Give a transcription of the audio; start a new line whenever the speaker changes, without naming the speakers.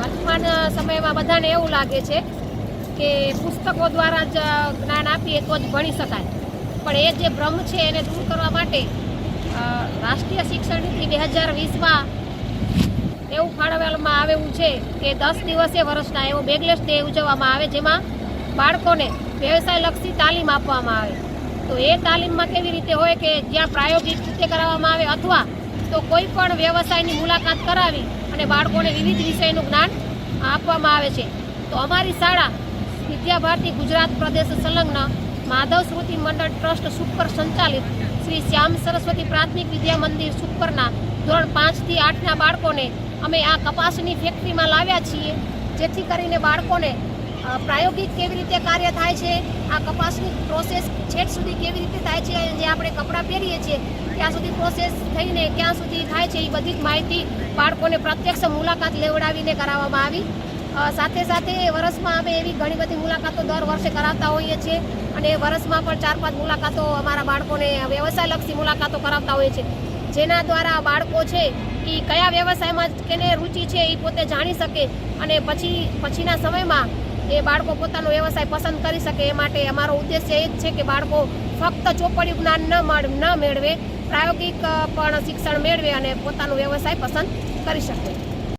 વર્તમાન સમયમાં બધાને એવું લાગે છે કે પુસ્તકો દ્વારા જ જ્ઞાન આપીએ તો જ ભણી શકાય. પણ એ જે ભ્રમ છે એને દૂર કરવા માટે રાષ્ટ્રીય શિક્ષણ નીતિ બે હજાર વીસમાં એવું ફાળવવામાં આવેલું છે કે દસ દિવસે વર્ષના એવો બેગલેસ ડે ઉજવવામાં આવે જેમાં બાળકોને વ્યવસાયલક્ષી તાલીમ આપવામાં આવે. તો એ તાલીમમાં કેવી રીતે હોય કે જ્યાં પ્રાયોગિક રીતે કરાવવામાં આવે અથવા તો કોઈ પણ વ્યવસાયની મુલાકાત કરાવી અને બાળકોને વિવિધ વિષયનું જ્ઞાન આપવામાં આવે છે. તો અમારી શાળા વિદ્યા ભારતી ગુજરાત પ્રદેશ સંલગ્ન માધવ સ્મૃતિ મંડળ ટ્રસ્ટ સુપર સંચાલિત શ્રી શ્યામ સરસ્વતી પ્રાથમિક વિદ્યા મંદિર સુપરના ધોરણ પાંચથી આઠના બાળકોને અમે આ કપાસની ફેક્ટરીમાં લાવ્યા છીએ, જેથી કરીને બાળકોને પ્રાયોગિક કેવી રીતે કાર્ય થાય છે? આ કપાસની પ્રોસેસ છેક સુધી કેવી રીતે થાય છે? જે આપણે કપડાં પહેરીએ છીએ, ત્યાં સુધી પ્રોસેસ થઈને ક્યાં સુધી થાય છે, એ બધી જ માહિતી બાળકોને પ્રત્યક્ષ મુલાકાત લેવડાવીને કરાવવામાં આવી. સાથે સાથે વર્ષમાં અમે એવી ઘણી બધી મુલાકાતો દર વર્ષે કરાવતા હોઈએ છીએ અને વર્ષમાં પણ ચાર પાંચ મુલાકાતો અમારા બાળકોને વ્યવસાયલક્ષી મુલાકાતો કરાવતા હોઈએ છીએ. જેના દ્વારા બાળકો છે, એ કયા વ્યવસાયમાં કેને રુચિ છે, એ પોતે જાણી શકે અને પછી, પછીના સમયમાં એ બાળકો પોતાનો વ્યવસાય પસંદ કરી શકે એ માટે અમારો ઉદ્દેશ્ય એ જ છે કે બાળકો ફક્ત ચોપડિયું જ્ઞાન ન ન મેળવે, પ્રાયોગિક પણ શિક્ષણ મેળવે અને પોતાનો વ્યવસાય પસંદ કરી શકે.